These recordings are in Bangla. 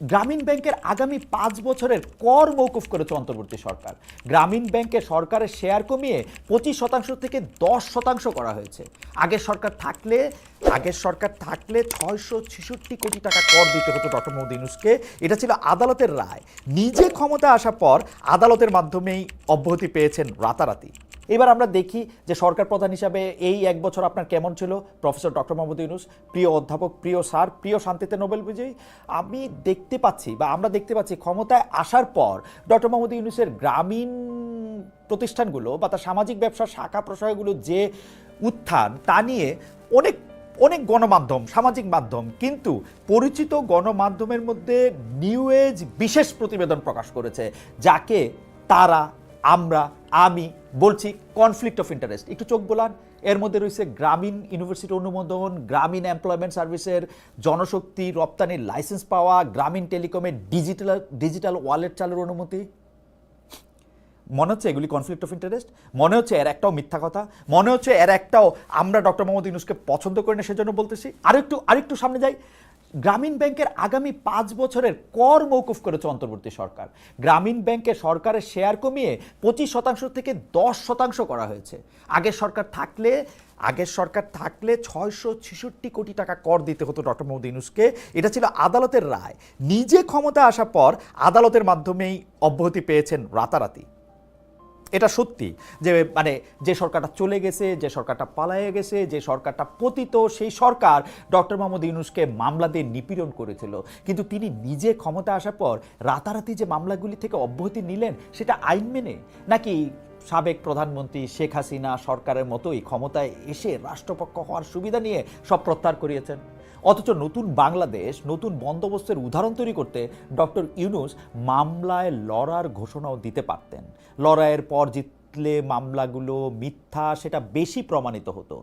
গ্রামীণ ব্যাংকের আগামী পাঁচ বছরের কর মৌকুফ করেছে অন্তর্বর্তী সরকার। গ্রামীণ ব্যাংকে সরকারের শেয়ার কমিয়ে পঁচিশ শতাংশ থেকে দশ শতাংশ করা হয়েছে। আগের সরকার থাকলে, আগের সরকার থাকলে ছয়শো ছেষট্টি কোটি টাকা কর দিতে হতো ডক্টর মোদী ইউনুসকে। এটা ছিল আদালতের রায়। নিজে ক্ষমতা আসার পর আদালতের মাধ্যমেই অব্যাহতি পেয়েছেন রাতারাতি। এবার আমরা দেখি যে সরকার প্রধান হিসাবে এই এক বছর আপনার কেমন ছিল? প্রফেসর ডক্টর মোহাম্মদ ইউনুস, প্রিয় অধ্যাপক, প্রিয় স্যার, প্রিয় শান্তিতে নোবেল বিজয়ী। আমি দেখতে পাচ্ছি বা আমরা দেখতে পাচ্ছি ক্ষমতায় আসার পর ডক্টর মোহাম্মদ ইউনুসের গ্রামীণ প্রতিষ্ঠানগুলো বা তার সামাজিক ব্যবসার শাখা প্রশাখাগুলো যে উত্থান, তা নিয়ে অনেক অনেক গণমাধ্যম, সামাজিক মাধ্যম, কিন্তু পরিচিত গণমাধ্যমের মধ্যে নিউ এজ বিশেষ প্রতিবেদন প্রকাশ করেছে, যাকে তারা, আমরা, আমি বলছি কনফ্লিক্ট অফ ইন্টারেস্ট একটু চোখ বোলান, এর মধ্যে রয়েছে গ্রামীণ ইউনিভার্সিটি অনুমোদন, গ্রামীণ এমপ্লয়মেন্ট সার্ভিসের জনশক্তি রপ্তানির লাইসেন্স পাওয়া, গ্রামীণ টেলিকমের ডিজিটাল ডিজিটাল ওয়ালেট চালুর অনুমতি। মনে হচ্ছে এগুলি কনফ্লিক্ট অফ ইন্টারেস্ট মনে হচ্ছে এর একটাও মিথ্যা কথা? মনে হচ্ছে এর একটাও আমরা ডক্টর মোহাম্মদ ইউনুসকে পছন্দ করি না, সেজন্য বলতেছি। আরেকটু আরেকটু সামনে যাই। গ্রামীণ ব্যাংকের আগামী পাঁচ বছরের কর মৌকুফ করেছে অন্তর্বর্তী সরকার। গ্রামীণ ব্যাংকে সরকারের শেয়ার কমিয়ে পঁচিশ শতাংশ থেকে দশ শতাংশ করা হয়েছে। আগের সরকার থাকলে, আগের সরকার থাকলে ছয়শো ছেষট্টি কোটি টাকা কর দিতে হতো ডক্টর মোহাম্মদ ইউনুসকে। এটা ছিল আদালতের রায়। নিজে ক্ষমতা আসার পর আদালতের মাধ্যমেই অব্যাহতি পেয়েছেন রাতারাতি। এটা সত্যি যে মানে যে সরকারটা চলে গেছে, যে সরকারটা পালায়ে গেছে, যে সরকারটা পতিত, সেই সরকার ডক্টর মোহাম্মদ ইউনুসকে মামলা দিয়ে নিপীড়ন করেছিল। কিন্তু তিনি নিজে ক্ষমতা আসার পর রাতারাতি যে মামলাগুলি থেকে অব্যাহতি নিলেন, সেটা আইন মেনে? নাকি সাবেক প্রধানমন্ত্রী শেখ হাসিনা সরকারের মতোই ক্ষমতায় এসে রাষ্ট্রপক্ষ হওয়ার সুবিধা নিয়ে সব প্রত্যাহার করিয়েছেন? অথচ নতুন বাংলাদেশ, নতুন বন্দোবস্তের উদাহরণ তৈরি করতে ডক্টর ইউনুস মামলায় লড়ার ঘোষণাও দিতে পারতেন। লড়াইয়ের পর জিতলে মামলাগুলো মিথ্যা, সেটা বেশি প্রমাণিত হতো।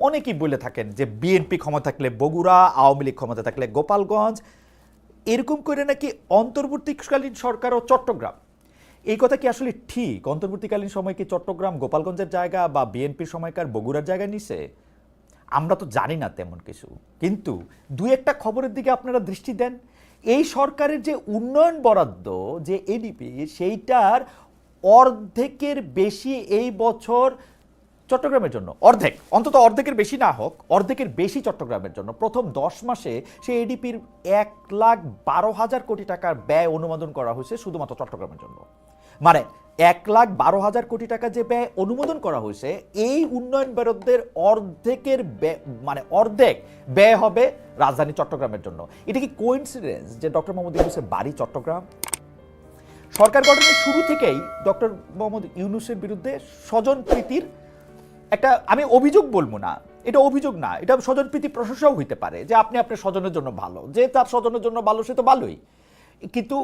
অনেকেই বলে থাকেন যে বিএনপি ক্ষমতা থাকলে বগুড়া, আওয়ামী লীগ ক্ষমতা থাকলে গোপালগঞ্জ। এরকম করে নাকি অন্তর্বর্তীকালীন সরকার ও চট্টগ্রাম? এই কথা কি আসলে ঠিক? অন্তর্বর্তীকালীন সময় কি চট্টগ্রাম গোপালগঞ্জের জায়গা বা বিএনপির সময়কার বগুড়ার জায়গা নিছে? আমরা তো জানি না তেমন কিছু। কিন্তু দু একটা খবরের দিকে আপনারা দৃষ্টি দেন। এই সরকারের যে উন্নয়ন বরাদ্দ, যে এডিপি, সেইটার অর্ধেকের বেশি এই বছর চট্টগ্রামের জন্য। অর্ধেক, অন্তত অর্ধেকের বেশি না হোক, অর্ধেকের বেশি চট্টগ্রামের জন্য। প্রথম দশ মাসে সেই এডিপির এক লাখ বারো হাজার কোটি টাকার ব্যয় অনুমোদন করা হয়েছে শুধুমাত্র চট্টগ্রামের জন্য। মানে এক লাখ বারো হাজার কোটি টাকা যে ব্যয় অনুমোদন করা হয়েছে, এই উন্নয়ন বরাদ্দের অর্ধেকের ব্যয় মানে অর্ধেক ব্যয় হবে রাজধানী চট্টগ্রামের জন্য। এটা কি কোইন্সিডেন্স যে ডক্টর মোহাম্মদ ইউনুসের বাড়ি চট্টগ্রাম? সরকার গঠনের শুরু থেকেই ডক্টর মোহাম্মদ ইউনুসের বিরুদ্ধে স্বজন প্রীতির একটা, আমি অভিযোগ বলব না, এটা অভিযোগ না, এটা স্বজন প্রীতি প্রশংসাও হইতে পারে যে আপনি আপনার স্বজনের জন্য ভালো, যে তার স্বজনের জন্য ভালো সে তো ভালোই। কিন্তু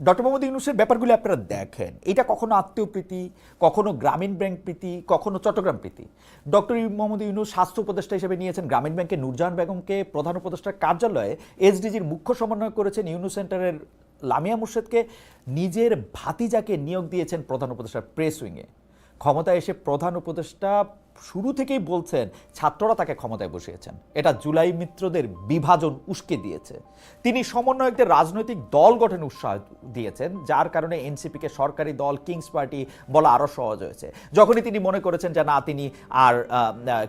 ডক্টর মোহাম্মদ ইউনুসের ব্যাপারগুলি আপনারা দেখেন, এটা কখনো আত্মীয় প্রীতি, কখনো গ্রামীণ ব্যাংক প্রীতি, কখনো চট্টগ্রাম প্রীতি। ডক্টর মোহাম্মদ ইউনুস স্বাস্থ্য উপদেষ্টা হিসেবে নিয়েছেন গ্রামীণ ব্যাংকের নূরজাহান বেগমকে, প্রধান উপদেষ্টার কার্যালয়ে এসডিজির মুখ্য সমন্বয় করেছেন ইউনুস সেন্টারের লামিয়া মুর্শেদকে নিজের ভাতিজাকে নিয়োগ দিয়েছেন প্রধান উপদেষ্টা প্রেস উইংয়ে। ক্ষমতায় এসে প্রধান উপদেষ্টা শুরু থেকেই বলছেন, ছাত্ররা তাকে ক্ষমতায় বসিয়েছেন। এটা জুলাই মিত্রদের বিভাজন উস্কে দিয়েছে। তিনি সমন্বয়কদের রাজনৈতিক দল গঠনে উৎসাহ দিয়েছেন, যার কারণে এনসিপিকে সরকারি দল, কিংস পার্টি বলা আরও সহজ হয়েছে। যখনই তিনি মনে করেছেন যে না, তিনি আর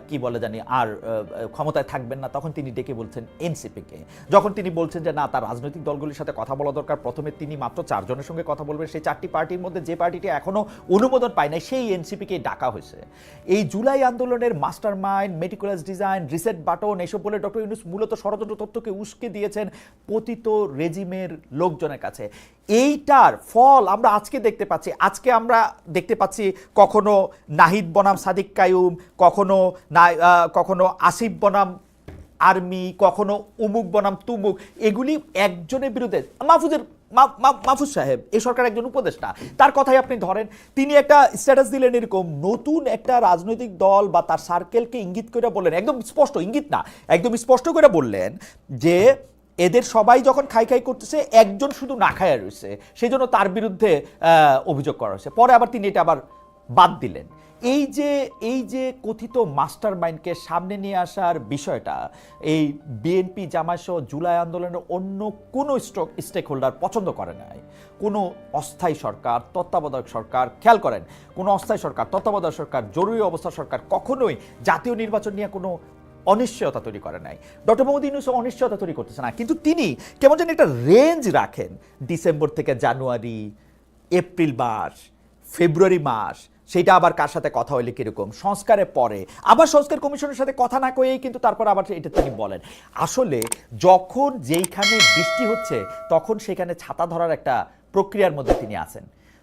কি বলে জানি, আর ক্ষমতায় থাকবেন না, তখন তিনি ডেকে বলছেন এনসিপিকে। যখন তিনি বলছেন যে না, তার রাজনৈতিক দলগুলির সাথে কথা বলা দরকার, প্রথমে তিনি মাত্র চারজনের সঙ্গে কথা বলবেন। সেই চারটি পার্টির মধ্যে যে পার্টিটি এখনও অনুমোদন পায় নাই, সেই এনসিপিকে ডাকা হয়েছে। এই জুলাই আন্দোলনের master mind meticulous design, reset button এসব বলে ডক্টর ইউনুস মূলত ষড়যন্ত্র তথ্যকে উস্কে দিয়েছেন পতিত রেজিমের লোকজনের কাছে। এইটার ফল আমরা আজকে দেখতে পাচ্ছি। আজকে আমরা দেখতে পাচ্ছি কখনো নাহিদ বনাম, সাদিক কায়ুম, কখনো না কখনো আসিফ বনাম আর্মি, কখনো উমুক বনাম তুমুক। এগুলি একজনের বিরুদ্ধে। মাহফুজের মাহফুজ সাহেব, এই সরকার একজন উপদেষ্টা। তার কথাই আপনি ধরেন, তিনি একটা স্ট্যাটাস দিলেন এরকম নতুন একটা রাজনৈতিক দল বা তার সার্কেলকে ইঙ্গিত করে বললেন, একদম স্পষ্ট, ইঙ্গিত না, একদম স্পষ্ট করে বললেন যে এদের সবাই যখন খাই খাই করতেছে, একজন শুধু না খাইয়া রয়েছে সেই জন্য তার বিরুদ্ধে অভিযোগ করা হয়েছে। পরে আবার তিনি এটা আবার বাদ দিলেন। এই যে এই যে কথিত মাস্টার মাইন্ডকে সামনে নিয়ে আসার বিষয়টা, এই বিএনপি জামায়াত জুলাই আন্দোলনের অন্য কোনো স্টক স্টেক হোল্ডার পছন্দ করে নাই। কোনো অস্থায়ী সরকার, তত্ত্বাবধায়ক সরকার, খেয়াল করেন, কোনো অস্থায়ী সরকার, তত্ত্বাবধায়ক সরকার, জরুরি অবস্থা সরকার কখনোই জাতীয় নির্বাচন নিয়ে কোনো অনিশ্চয়তা তৈরি করে নাই। ডক্টর মোহাম্মদ ইউনুস অনিশ্চয়তা তৈরি করতেছে না, কিন্তু তিনি কেমন যেন একটা রেঞ্জ রাখেন। ডিসেম্বর থেকে জানুয়ারি, এপ্রিল মাস ফেব্রুয়ারি মাস সেটা আবার কার সাথে কথা হইলে কীরকম? সংস্কারের পরে। আবার সংস্কার কমিশনের সাথে কথা না কয়েই কিন্তু তারপর আবার এটা তিনি বলেন। আসলে যখন যেইখানে বৃষ্টি হচ্ছে, তখন সেখানে ছাতা ধরার একটা প্রক্রিয়ার মধ্যে তিনি আছেন।